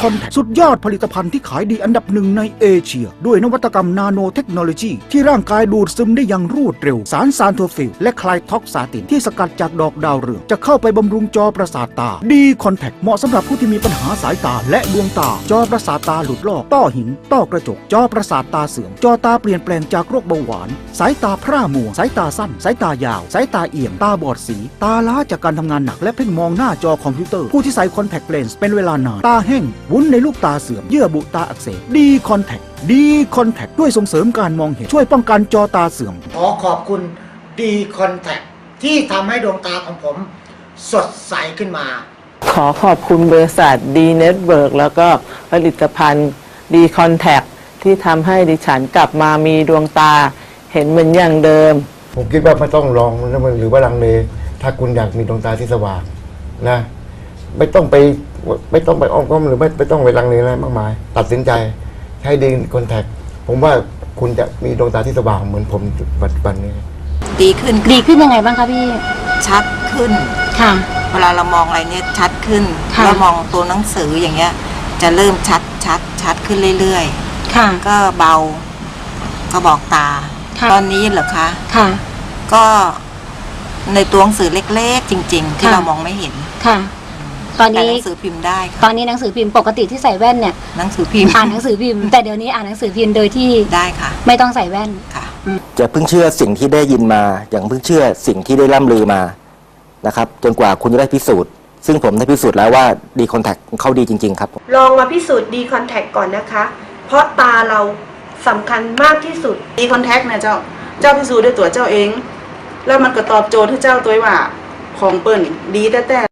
คอนแทคสุดยอดผลิตภัณฑ์ที่ขายดีอันดับหนึ่งในเอเชีย ด้วยนวัตกรรมนาโนเทคโนโลยี ที่ร่างกายดูดซึมได้อย่างรวดเร็ว สารซานโทฟิลและคลายท็อกซาตินที่สกัดจากดอกดาวเรือง จะเข้าไปบำรุงจอประสาทตา ดีคอนแทคเหมาะสำหรับผู้ที่มีปัญหาสายตาและดวงตา จอประสาทตาหลุดลอกต้อหิน ต้อกระจก จอประสาทตาเสื่อม จอตาเปลี่ยนแปลงจากโรคเบาหวาน สายตาพร่ามัว สายตาสั้น สายตายาว สายตาเอียมตาบอดสี ตาล้าจากการทำงานหนัก และเพ่งมองหน้าจอคอมพิวเตอร์ ผู้ที่ใส่คอนแทคเลนส์เป็นเวลานาน ตาแห้ง วุ้นในลูกตาเสื่อม เยื่อบุตาอักเสบ ดีคอนแทค ดีคอนแทคด้วยส่งเสริมการมองเห็น ช่วยป้องกันจอตาเสื่อม ขอขอบคุณดีคอนแทคที่ทำให้ดวงตาของผม สดใสขึ้นมา ขอขอบคุณบริษัทดีเน็ตเวิร์กแล้วก็ผลิตภัณฑ์ดีคอนแทคที่ทำให้ดิฉันกลับมามีดวงตา เห็นเหมือนอย่างเดิม ผมคิดว่าไม่ต้องลองหรือว่าลังเลถ้าคุณอยากมีดวงตาที่สว่างนะ ไม่ต้องไปไม่ต้องไปอ้อมค้อมหรือไม่ไม่ต้องไปลังเลอะไรมากมาย ตัดสินใจใช้ดีคอนแทคผมว่าคุณจะมีดวงตาที่สว่างเหมือนผมปัจจุบันนี้ดีขึ้นดีขึ้นยังไงบ้างคะพี่ ชัดขึ้น ค่ะ เวลาเรามองอะไรเนี่ยชัดขึ้นค่ะ เรามองตัวหนังสืออย่างเงี้ย จะเริ่มชัดชัดชัดขึ้นเรื่อยค่ะ ๆ ก็เบาก็บอกตา ค่ะ ตอนนี้เหรอคะ ค่ะ ก็ในตัวหนังสือเล็กๆ จริง ๆ ที่ค่ะ เรามองไม่เห็น ค่ะ ตอนแต่นี้ หนังสือพิมพ์ได้ตอค่ะนนี้หนังสือพิมพ์ปกติที่ใส่แว่นเนี่ยหนังสือพิมพ์อ่านหนังสือพิมพ์แต่เดี๋ยวนี้อ่านหนังสือพิมพ์โดยที่ได้ค่ะไม่ต้องใส่แว่น ค่ะ จะเพิ่งเชื่อสิ่งที่ได้ยินมา อย่างเพิ่งเชื่อสิ่งที่ได้ล่ำลือมานะครับจนกว่าคุณจะได้พิสูจน์ ซึ่งผมได้พิสูจน์แล้วว่าดีคอนแทคเขาดีจริง ๆ ครับ ลองมาพิสูจน์ดีคอนแทคก่อนนะคะ เพราะตาเราสำคัญมากที่สุด ดีคอนแทคเนี่ยเจ้า เจ้าพิสูจน์ด้วยตัวเจ้าเอง แล้วมันก็ตอบโจทย์ให้เจ้าตัวว่าของเปิ้นดีแต่แต่